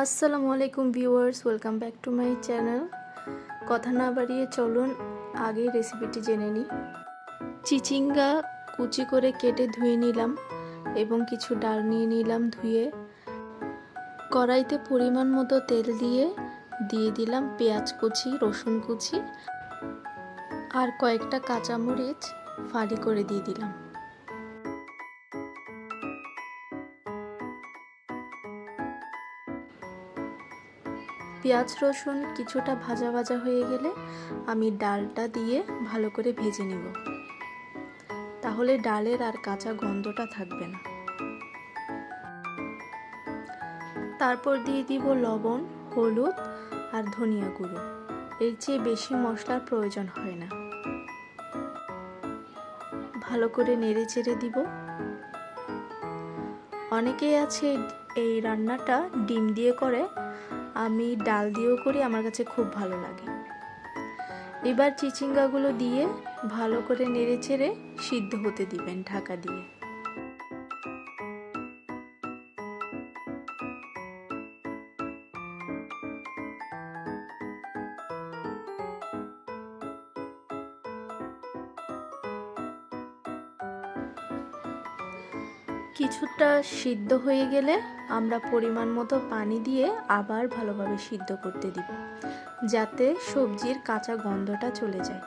আসসালামু আলাইকুম viewers, welcome back to my channel. কথা না বাড়িয়ে চলুন আগে রেসিপিটি জেনে নিই। চিচিঙ্গা কুচি করে কেটে ধুয়ে নিলাম এবং কিছু ডাল নিয়ে নিলাম ধুয়ে। কড়াইতে পরিমাণ মতো তেল দিয়ে দিয়ে দিলাম পেঁয়াজ কুচি, রসুন কুচি আর কয়েকটা কাঁচামরিচ ফালি করে দিয়ে দিলাম। পেঁয়াজ রসুন কিছুটা ভাজা ভাজা হয়ে গেলে আমি ডালটা দিয়ে ভালো করে ভেজে নিব। তাহলে ডালের আর কাঁচা গন্ধটা থাকবে না। তারপর দিয়ে দিব লবণ, হলুদ আর ধনিয়া গুঁড়ো। এর চেয়ে বেশি মশলার প্রয়োজন হয় না। ভালো করে নেড়ে চেড়ে দিব। অনেকেই আছে এই রান্নাটা ডিম দিয়ে করে আমি ডাল দিয়েও করি, আমার কাছে খুব ভালো লাগে। এবার চিচিঙ্গাগুলো দিয়ে ভালো করে নেড়ে চেড়ে সিদ্ধ হতে দিবেন ঢাকা দিয়ে। কিছুটা সিদ্ধ হয়ে গেলে আমরা পরিমাণ মতো পানি দিয়ে আবার ভালোভাবে সিদ্ধ করতে দিব, যাতে সবজির কাঁচা গন্ধটা চলে যায়।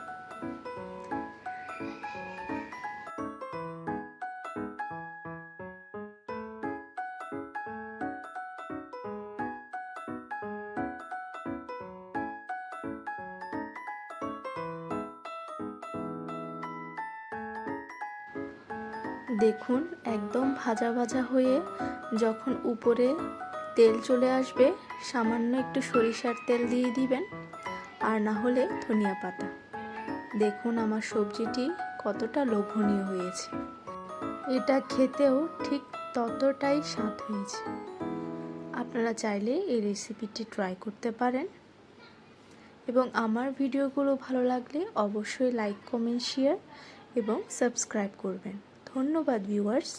দেখুন, একদম ভাজা ভাজা হয়ে যখন উপরে তেল চলে আসবে, সামান্য একটু সরিষার তেল দিয়ে দিবেন, আর না হলে ধনিয়া পাতা। দেখুন আমার সবজিটি কতটা লোভনীয় হয়েছে। এটা খেতেও ঠিক ততটাই স্বাদ হয়েছে। আপনারা চাইলে এই রেসিপিটি ট্রাই করতে পারেন। এবং আমার ভিডিওগুলো ভালো লাগলে অবশ্যই লাইক, কমেন্ট, শেয়ার এবং সাবস্ক্রাইব করবেন। ধন্যবাদ ভিউয়ার্স